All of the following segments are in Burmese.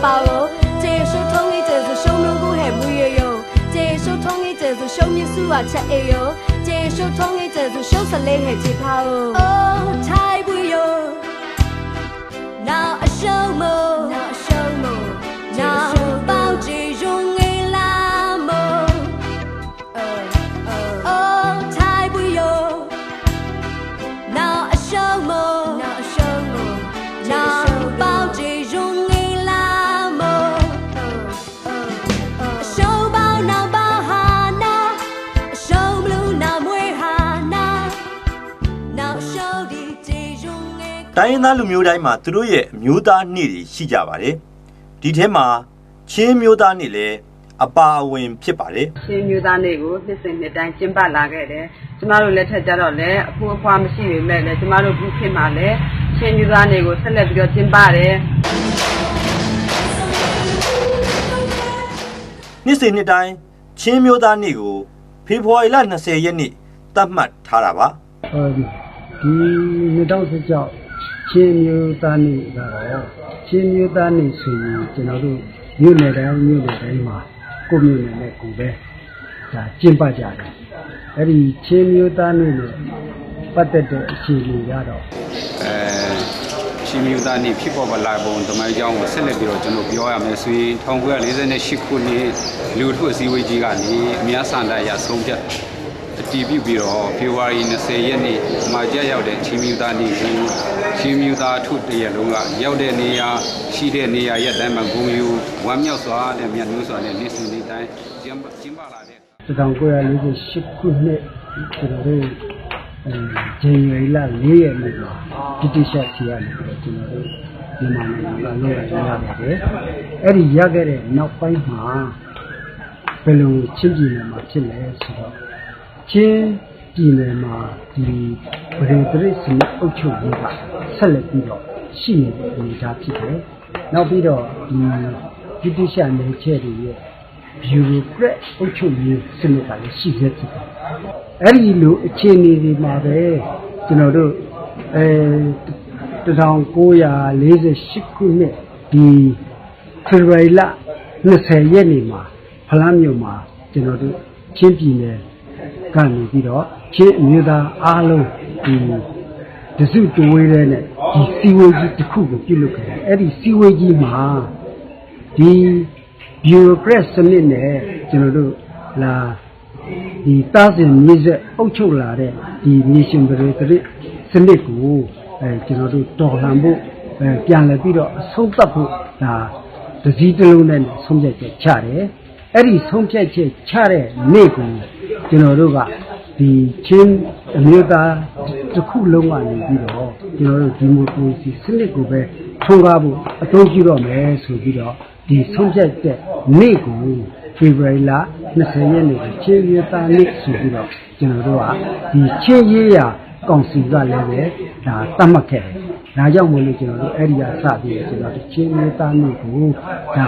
包哟，这手通的这是手门骨还没有哟，这手通的这是手面数啊吃哎哟，这手通的这是手实力还接跑哦。哦，太不哟，那手么， တိုင်းရင်းသားလူမျိုးတိုင်းမှာသူတို့ရဲ့အမျိုးသားနေ့တွေရှိကြပါတယ်ဒီထဲမှာချင်းမျိုးသားနေ့လည်းအပါအဝင်ဖြစ်ပါတယ်ချင်းမျိုးသားနေ့ကိုနှစ်စဉ်နှစ်တိုင်းကျင်းပလာခဲ့တယ်။ကျမတို့လက်ထက်ကြတော့လည်းအဖိုးအဖွားမရှိပေမဲ့လည်းကျမတို့ခုခေတ်မှာလည်းချင်းမျိုးသားနေ့ကိုဆက်လက်ပြီးတော့ကျင်းပတယ်နှစ်စဉ်နှစ်တိုင်းချင်းမျိုးသားနေ့ကိုဖေဖော်ဝါရီလ20ရက်နေ့သတ်မှတ်ထားတာပါဟုတ်ဒီ2016 ချင်းမျိုးသားနေ့ကတော့ချင်းမျိုးသားနေ့ဆိုရင်ကျွန်တော်တို့မြို့နယ်တိုင်းမြို့နယ်တိုင်းမှာကိုယ့်မြို့နယ်နဲ့ကိုယ်ပဲဒါကျင်းပကြတယ်အဲ့ဒီချင်းမျိုးသားနေ့နဲ့ပတ်သက်တဲ့အခြေအနေကတော့အဲချင်းမျိုးသားနေ့ဖြစ်ပေါ်ပါလာပုံတမိုင်းကြောင်းကိုဆက်လက်ပြီးတော့ကျွန်တော်ပြောရမယ်ဆိုရင်1948ခုနှစ်လူထုအစည်းအဝေးကြီးကနေအများဆန္ဒအရဆုံးဖြတ် အတည်ပြုပြီးတော့ဖေဖော်ဝါရီ20ရက်နေ့မှာကြရောက်တဲ့ချင်းမျိုးသားနေ့ကိုချင်းမျိုးသားထုတရလုံးကရောက်တဲ့နေရာရှိတဲ့နေရာရက်တိုင်းမှာဂုံယူဝမ်းမြောက်စွာနဲ့မြတ်နိုးစွာနဲ့နေ့စဉ်နေ့တိုင်းကျင်းပကျင်းပလာတဲ့1948ခုနှစ်ကျွန်တော်တို့အဲဇန်နဝါရီလ4ရက်နေ့မှာတိတိကျကျရနေပြီးတော့ကျွန်တော်တို့မြန်မာနိုင်ငံကလောက်ရရတယ်။အဲ့ဒီရခဲ့တဲ့နောက်ပိုင်းမှာဘယ်လိုချင်းပြည်နယ်မှာဖြစ်လဲဆိုတော့ ချင်းပြည်နယ်မှာဒီဗရေတရိစနစ်အုပ်ချုပ်ရေးကဆက်လက်ပြီးတော့ရှိနေတဲ့အနေအထားဖြစ်တယ်။နောက်ပြီးတော့ဒီတိတိကျနယ်ချက်တွေရဲ့ဗျူရိုကရက်အုပ်ချုပ်ရေးစနစ်ကလည်းရှိသေးဖြစ်တယ်။အဲ့ဒီလိုအခြေအနေတွေမှာပဲကျွန်တော်တို့အဲ1948ခုနှစ်ဒီဖေဖော်ဝါရီလ20ရက်နေ့မှာဖလန်းမြို့မှာကျွန်တော်တို့ချင်းပြည်နယ် ကနေပြီးတော့ချင်းအမျိုးသားအားလုံးဒီတစုတဝေးတဲ့နဲ့ဒီစီဝေးကြီးတစ်ခုကိုပြုလုပ်ခဲ့တယ်။အဲ့ဒီစီဝေးကြီးမှာဒီ bureaucrat စနစ်နဲ့ကျွန်တော်တို့လာဒီတားစင်မြေဆက်အုပ်ချုပ်လာတဲ့ဒီ nation bureaucrat စနစ်ကိုအဲကျွန်တော်တို့တော်လှန်ဖို့အဲပြန်လည်ပြီးတော့အဆုံးသတ်ဖို့ဒါတစည်းတစ်လုံးနဲ့ဆုံးဖြတ်ချက်ချတယ် အဲ့ဒီဆုံးဖြတ်ချက်ချတဲ့နေ့ကိုကျွန်တော်တို့ကဒီချင်းအမျိုးသားတစ်ခုလုံးကနေပြီးတော့ကျွန်တော်တို့ဒီမိုကရေစီစနစ်ကိုပဲထွန်းကားဖို့အသုံးပြုတော့မယ်ဆိုပြီးတော့ဒီဆုံးဖြတ်တဲ့နေ့ကိုဖေဖော်ဝါရီလ20ရက်နေ့ကိုချင်းရသားနေ့ဆိုပြီးတော့ကျွန်တော်တို့ကဒီချင်းရေးရာကောင်စီကလည်းပဲဒါသတ်မှတ်ခဲ့တယ်။ဒါကြောင့်မို့လို့ကျွန်တော်တို့အဲ့ဒီကစပြီးတော့ကျွန်တော်တို့ချင်းရသားနေ့ကိုဒါ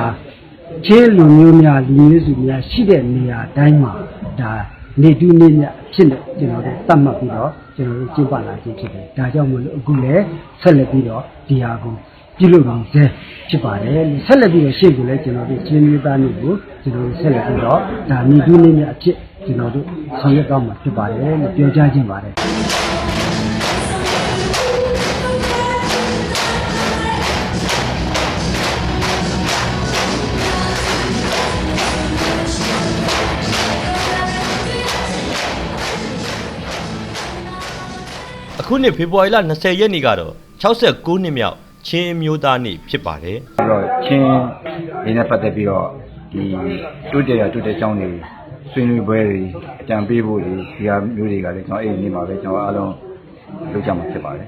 ချင်းလူမျိုးများလူမျိုးစုများရှိတဲ့နေရာတိုင်းမှာဒါနေတူးနေမြတ်ဖြစ်နေကျွန်တော်တို့သတ်မှတ်ပြီးတော့ကျွန်တော်တို့ကျင့်ပလာခြင်းဖြစ်တယ်။ဒါကြောင့်မို့လို့အခုလည်းဆက်လက်ပြီးတော့ဒီဟာကိုပြုလုပ်နေစေဖြစ်ပါတယ်။ဆက်လက်ပြီးတော့ရှေ့ကိုလည်းကျွန်တော်တို့ချင်းမျိုးသားမျိုးကိုကျွန်တော်တို့ဆက်လက်ပြီးတော့ဒါနေတူးနေမြတ်အဖြစ်ကျွန်တော်တို့ဆောင်ရွက်တော့မှာဖြစ်ပါတယ်လို့ပြောကြားခြင်းပါတယ် အခုနှစ်ဖေဖော်ဝါရီလ20ရက်နေ့ကတော့69နှစ်မြောက်ချင်းအမျိုးသားနေ့ဖြစ်ပါတယ်ပြီးတော့ချင်းနေနဲ့ပတ်သက်ပြီးတော့ဒီတိုးတက်ရတိုးတက်ကြောင်းတွေဆွေးနွေးပွဲတွေအကြံပေးဖို့တွေဒီဟာမျိုးတွေကလည်းကျွန်တော်အဲ့ဒီနေ့မှာပဲကျွန်တော်အားလုံးလုပ်ကြမှာဖြစ်ပါတယ်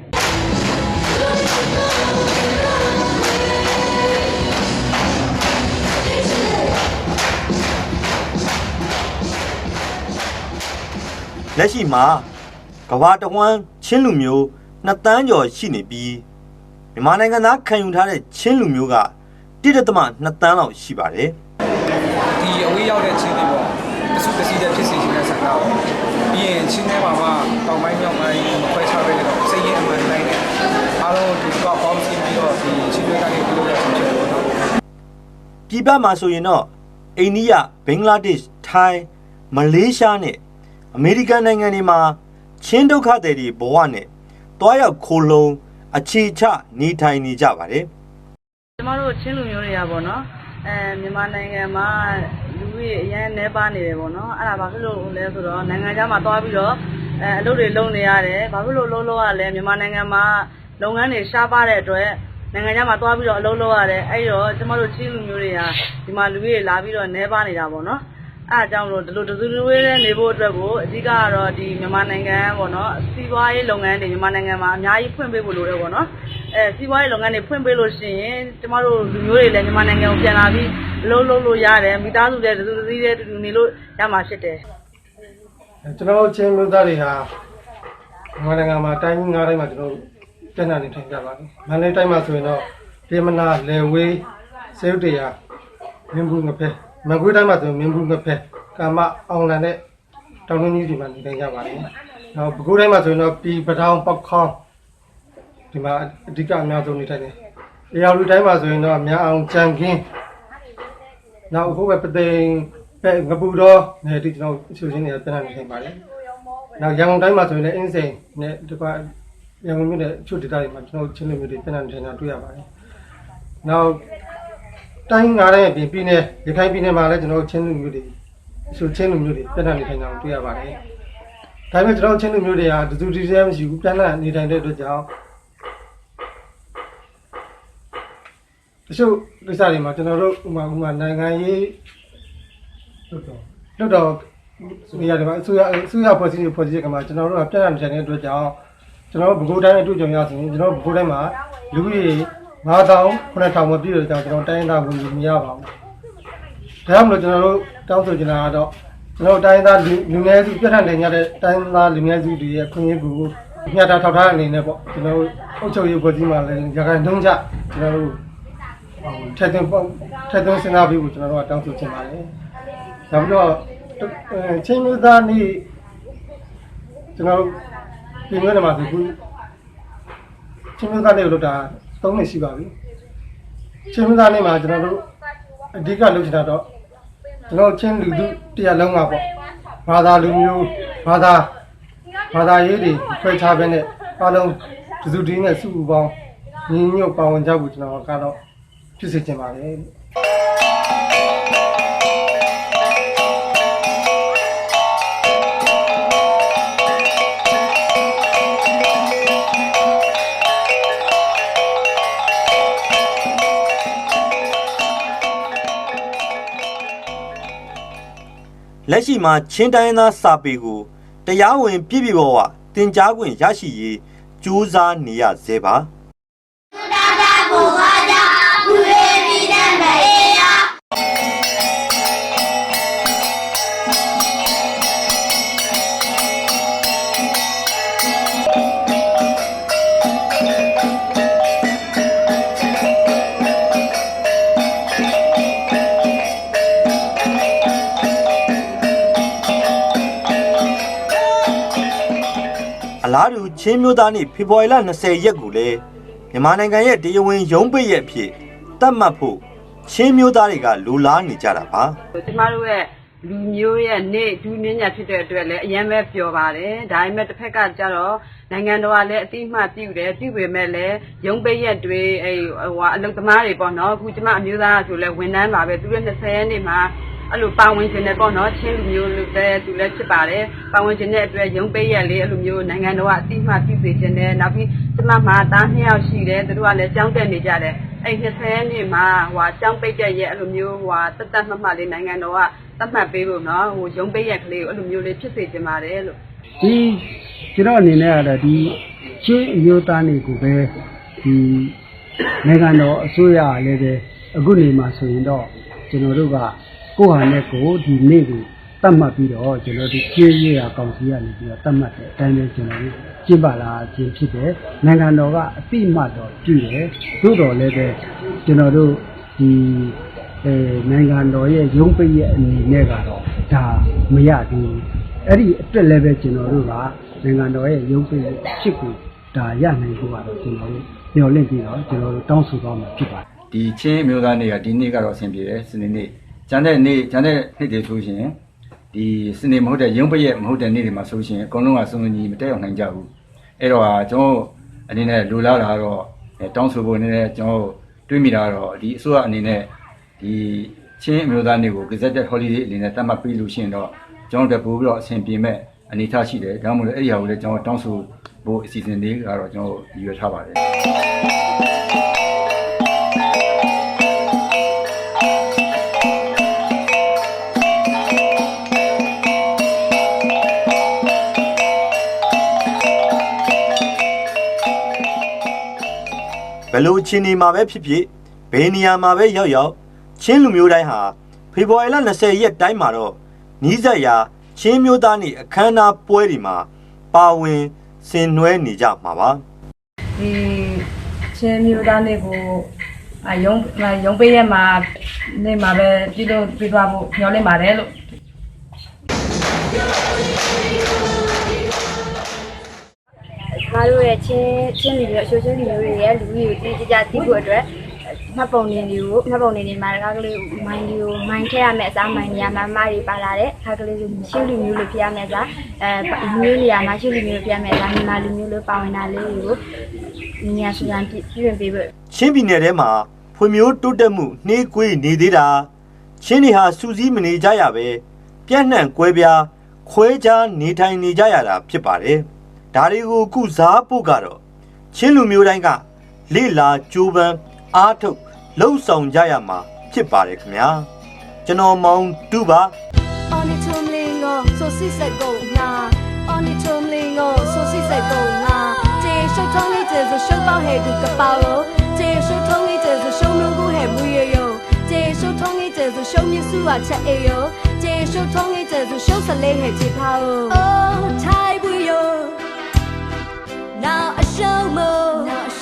လက်ရှိမှာ ကမ္ဘာတဝန်းချင်းလူမျိုး2တန်းကျော်ရှိနေပြီးမြန်မာနိုင်ငံသားခံယူထားတဲ့ချင်းလူမျိုးက1.2တန်းလောက်ရှိပါတယ်ဒီအဝေးရောက်တဲ့ချင်းတွေပေါ့တစုတစည်းတဲ့ဖြစ်စီခြင်းနဲ့ဆန္ဒပေါ့ပြီးရင်ချင်းထဲမှာမှတောင်ပိုင်းမြောက်ပိုင်းမခွဲခြားပဲတော့စိတ်ရင်းအမှန်တိုင်းနဲ့အားလုံးဒီကောက်ပေါင်းစည်းပြီးတော့ဒီချင်းတွေကနေပြုလုပ်ရခြင်းဖြစ်လို့နော်ပြည်ပမှာဆိုရင်တော့အိန္ဒိယဘင်္ဂလားဒေ့ရှ်ထိုင်းမလေးရှားနဲ့အမေရိကန်နိုင်ငံတွေမှာ ချင်းဒုက္ခသည်တွေဘဝနဲ့တွားရောက်ခိုလုံအခြေချနေထိုင်နေကြပါတယ်ကျမတို့ချင်းလူမျိုးတွေကပေါ့နော်အဲမြန်မာနိုင်ငံမှာလူတွေအရင်နှဲပါနေတယ်ပေါ့နော်အဲ့ဒါဘာဖြစ်လို့လဲဆိုတော့နိုင်ငံခြားမှာသွားပြီးတော့အဲအလုပ်တွေလုပ်နေရတယ်ဘာဖြစ်လို့လုပ်လို့ရလဲမြန်မာနိုင်ငံမှာလုပ်ငန်းတွေရှားပါတဲ့အတွက်နိုင်ငံခြားမှာသွားပြီးတော့အလုပ်လုပ်ရတယ်အဲ့တော့ကျမတို့ချင်းလူမျိုးတွေကဒီမှာလူတွေလာပြီးတော့နှဲပါနေတာပေါ့နော် အဲ့အကြောင်းလို့ဒီလိုတစုလူဝေးနဲ့နေဖို့အတွက်ကိုအဓိကကတော့ဒီမြန်မာနိုင်ငံပေါ့နော်စီးပွားရေးလုပ်ငန်းတွေမြန်မာနိုင်ငံမှာအများကြီးဖွင့်ပေးဖို့လိုတယ်ပေါ့နော်အဲစီးပွားရေးလုပ်ငန်းတွေဖွင့်ပေးလို့ရှိရင်ကျမတို့လူမျိုးတွေလည်းမြန်မာနိုင်ငံကိုပြန်လာပြီးအလုပ်လုပ်လို့ရတယ်မိသားစုလည်းတစုတစည်းတည်းတူတူနေလို့ရမှာဖြစ်တယ်ကျွန်တော်တို့ချင်းမျိုးသားတွေဟာမြန်မာနိုင်ငံမှာတိုင်းငါးတိုင်းမှာကျွန်တော်တို့တက်နာနေထိုင်ကြပါတယ်။မန္တလေးတိုင်းမှာဆိုရင်တော့ဒေမနာလေဝေးစေုတ်တရားမင်းဘူးငဖဲ မကွေးတိုင်းမှာဆိုရင်မင်းဘူးငဖဲကာမအောင်လန်တဲ့တောင်တွင်းကြီးဒီမှာနေထိုင်ကြပါတယ်။နောက်ပဲခူးတိုင်းမှာဆိုရင်တော့ပြည်ပထောင်ပောက်ခေါင်းဒီမှာအဓိကအများဆုံးနေထိုင်တယ်။အေရလူတိုင်းမှာဆိုရင်တော့မြန်အောင်ကြံကင်းနောက်အခုပဲပသိမ်ပဲငပူတော်နေဒီကျွန်တော်အချို့ချင်းတွေတက်နာနေထိုင်ပါတယ်။နောက်ရန်ကုန်တိုင်းမှာဆိုရင်လည်းအင်းစိန်နဲ့ဒီကရန်ကုန်မြို့နယ်အချို့ဒေသတွေမှာကျွန်တော်တို့ချင်းလူမျိုးတွေပြည်နယ်ထိုင်တာတွေ့ရပါတယ်။နောက် တိုင်းငါးတိုင်းအပြင်ပြည်နယ်ရခိုင်ပြည်နယ်မှာလည်းကျွန်တော်တို့ချင်းလူမျိုးတွေအချို့ချင်းလူမျိုးတွေပြည်နယ်နေထိုင်တာကိုတွေ့ရပါတယ်။ဒါပေမဲ့ကျွန်တော်တို့ချင်းလူမျိုးတွေဟာတူတူတီတီမရှိဘူးပြည်နယ်နေထိုင်တဲ့အတွက်ကြောင့်တချို့ကိစ္စတွေမှာကျွန်တော်တို့ဥပမာဥပမာနိုင်ငံရေးလွတ်တော်လွတ်တော်နေရာတွေမှာအစိုးရအစိုးရဖွဲ့စည်းရေးဖွဲ့စည်းရေးကမှာကျွန်တော်တို့ကပြဿနာနေတဲ့အတွက်ကြောင့်ကျွန်တော်တို့ဗဟိုတိုင်းအတွေ့အကြုံရဆိုရင်ကျွန်တော်တို့ဗဟိုတိုင်းမှာလူကြီး 9000 9000မပြည့်တဲ့ကြောင့်ကျွန်တော်တိုင်းသားဝင်မရပါဘူး။ဒါကြောင့်မလို့ကျွန်တော်တို့တောင်းဆိုချင်တာကတော့ကျွန်တော်တို့တိုင်းသားလူလူငယ်စုပြဿနာနေရတဲ့တိုင်းသားလူငယ်စုတွေရဲ့ခွင့်ရကိုညှတာထောက်ထားအနေနဲ့ပေါ့ကျွန်တော်တို့အုပ်ချုပ်ရေးဖွဲ့စည်းမှာလည်းရခိုင်နှုံးချကျွန်တော်တို့ထက်သွင်းပေါ့ထက်သွင်းစဉ်းစားပြီးကိုကျွန်တော်တို့ကတောင်းဆိုချင်ပါတယ်။ဒါပြီးတော့အဲချင်းမျိုးသားနေ့ကျွန်တော်ပြင်ရမှာဆိုခုချင်းမျိုးသားနေ့ကိုလုပ်တာ ၃နှစ်ရှိပါပြီချင်းမျိုးသားနေ့မှာကျွန်တော်တို့အဓိကလုပ်ချင်တာတော့ကျွန်တော်ချင်းလူထုတရားလုံးမှာပေါ့ဘာသာလူမျိုးဘာသာဘာသာရေးတွေခွဲခြားပဲနဲ့အားလုံးတစုတည်းနဲ့စုပူပေါင်းညီညွတ်ပါဝင်ကြဖို့ကျွန်တော်ကတော့ဖြစ်စေချင်ပါတယ် လက်ရှိမှာချင်းတိုင်းရင်းသားစာပေကိုတရားဝင် ပြည့်ပြည့်ဝဝတင် जा ခွင့်ရရှိရေးကြိုးစားနေရသေးပါ အလားတူချင်းမျိုးသားနေ့ဖေဖော်ဝါရီလ20ရက်ကိုလည်းမြန်မာနိုင်ငံရဲ့တရားဝင်ရုံးပိတ်ရက်အဖြစ်သတ်မှတ်ဖို့ချင်းမျိုးသားတွေကလိုလားနေကြတာပါကျမတို့ရဲ့လူမျိုးရဲ့နေ့ဒူးနည်းညာဖြစ်တဲ့အတွက်လည်းအရင်ပဲပျော်ပါတယ်ဒါပေမဲ့တစ်ဖက်ကကျတော့နိုင်ငံတော်ကလည်းအတိအမှတ်ပြုတယ်ပြုပေမဲ့လည်းရုံးပိတ်ရက်တွေအဲဟိုအလုပ်သမားတွေပေါ့နော်အခုကျမအမျိုးသားဆိုလည်းဝန်ထမ်းပါပဲသူလည်း20ရက်နေ့မှာ အဲ့လိုပါဝင်ခြင်းနဲ့ပေါ့နော်ချင်းလူမျိုးလူပဲသူလည်းဖြစ်ပါတယ်ပါဝင်ခြင်းတဲ့အတွက်ရုံးပိတ်ရက်လေးအဲ့လိုမျိုးနိုင်ငံတော်ကအတိအမှတ်ပြုစေခြင်းနဲ့နောက်ပြီးကျမမှာသားနှစ်ယောက်ရှိတယ်သူတို့ကလည်းကြောင်းတက်နေကြတယ်အဲ့20ရက်နေ့မှာဟိုကြောင်းပိတ်တဲ့ရက်အဲ့လိုမျိုးဟိုတတ်တတ်မှတ်မှတ်လေးနိုင်ငံတော်ကသတ်မှတ်ပေးလို့နော်ဟိုရုံးပိတ်ရက်ကလေးကိုအဲ့လိုမျိုးလေးဖြစ်စေချင်ပါတယ်လို့ဒီကျွန်တော်အနေနဲ့ကတော့ဒီချင်းအမျိုးသားနေကိုပဲဒီနိုင်ငံတော်အစိုးရကလည်းပဲအခုနေမှာဆိုရင်တော့ကျွန်တော်တို့က ကိုယ့်ဟာနဲ့ကိုယ်ဒီနေ့ကိုတတ်မှတ်ပြီးတော့ကျွန်တော်ဒီချင်းရေးရာကောင်စီကနေပြီးတော့တတ်မှတ်တဲ့အတိုင်းပဲကျွန်တော်တို့ကျင့်ပါလာခြင်းဖြစ်တယ်နိုင်ငံတော်ကအတိအမှတ်တော့ပြုတယ်သို့တော်လည်းပဲကျွန်တော်တို့ဒီအဲနိုင်ငံတော်ရဲ့ရုံးပိတ်ရဲ့အနေနဲ့ကတော့ဒါမရသေးဘူးအဲ့ဒီအတွက်လည်းပဲကျွန်တော်တို့ကနိုင်ငံတော်ရဲ့ရုပ်ပိဖြစ်ကိုဒါရနိုင်ဖို့ကတော့ကျွန်တော်တို့မျှော်လင့်ပြီးတော့ကျွန်တော်တို့တောင်းဆိုသွားမှာဖြစ်ပါတယ်ဒီချင်းအမျိုးသားနေ့ကဒီနေ့ကတော့အဆင်ပြေတယ်စနေနေ့ ကျန်တဲ့နေ့ကျန်တဲ့နေ့တွေဆိုရှင်ဒီစနေမဟုတ်တဲ့ရုံးပရက်မဟုတ်တဲ့နေ့တွေမှာဆိုရှင်အကုန်လုံးကစုံစုံညီမတက်အောင်နိုင်ကြဘူးအဲ့တော့ဟာကျွန်တော်အနေနဲ့လူလာတာတော့အဲတောင်းဆိုဖို့အနေနဲ့ကျွန်တော်တွေးမိတာတော့ဒီအစိုးရအနေနဲ့ဒီချင်းအမျိုးသားနေ့ကို gazetted holiday အနေနဲ့သတ်မှတ်ပေးလို့ရှိရင်တော့ကျွန်တော်တို့ပို့ပြီးတော့အဆင်ပြေမဲ့အနေအထားရှိတယ်ဒါမှမဟုတ်အဲ့ဒီဟာကိုလည်းကျွန်တော်တောင်းဆိုဖို့အစီအစဉ်လေးကတော့ကျွန်တော်ရည်ရွယ်ထားပါတယ် ဘယ်လိုချင်းနေမှာပဲဖြစ်ဖြစ်ဘယ်နေရာမှာပဲရောက်ရောက်ချင်းလူမျိုးတိုင်းဟာဖေဖော်ဝါရီလ20ရက်တိုင်းမှာတော့နီးစပ်ရာချင်းမျိုးသားနေအခမ်းအနားပွဲတွေမှာပါဝင်ဆင်နွှဲနေကြမှာပါဒီချင်းမျိုးသားလေးကိုအယုံယုံပေးရမှာနေမှာပဲပြည်လို့ပြီးသွားဖို့ညှော်လင့်ပါတယ်လို့ တို့ရဲ့ချင်းချင်းလူမျိုးအချိုးချင်းလူမျိုးတွေရဲ့လူမျိုးကိုတိကျကျသိဖို့အတွက်မှတ်ပုံနေတွေကိုမှတ်ပုံနေတွေမှာတကားကလေးမိုင်းတွေကိုမိုင်းထည့်ရမယ်အစားမိုင်းနေရာမှာမတွေပါလာတဲ့ခါကလေးကိုရှင်းလူမျိုးလို့ဖြစ်ရမယ်အစားအဲလူမျိုးနေရာမှာရှင်းလူမျိုးလို့ဖြစ်ရမယ်အစားမြန်မာလူမျိုးလို့ပါဝင်တာလေးတွေကိုနေရာစံပြည့်ပြည့်ပေးဖို့ချင်းပြည်နယ်ထဲမှာဖွံ့ဖြိုးတိုးတက်မှုနှေးကွေးနေသေးတာချင်းတွေဟာစူးစီးမနေကြရပဲပြန့်နှံ့ကွဲပြားခွဲခြားနေထိုင်နေကြရတာဖြစ်ပါတယ် ဒါတွေကိုကုစားဖို့ကတော့ချင်းလူမျိုးတိုင်းကလေ့လာကြိုးပမ်းအားထုတ်လှုပ်ဆောင်ကြရမှာဖြစ်ပါတယ်ခင်ဗျာကျွန်တော်မောင်တူပါ On it to lingo so si se go na On it to lingo so si se go na ကျေရှုပ်ထုံးလေးကျေဆိုရှုပ်ပေါက်ဟဲ့ဒီကပောက်ရောကျေရှုပ်ထုံးလေးကျေဆိုရှုံးလုံးကိုဟဲ့မူရရောကျေရှုပ်ထုံးလေးကျေဆိုရှုံးမြစုအချက်အေရောကျေရှုပ်ထုံးလေးကျေဆိုရှုပ်စ I show more.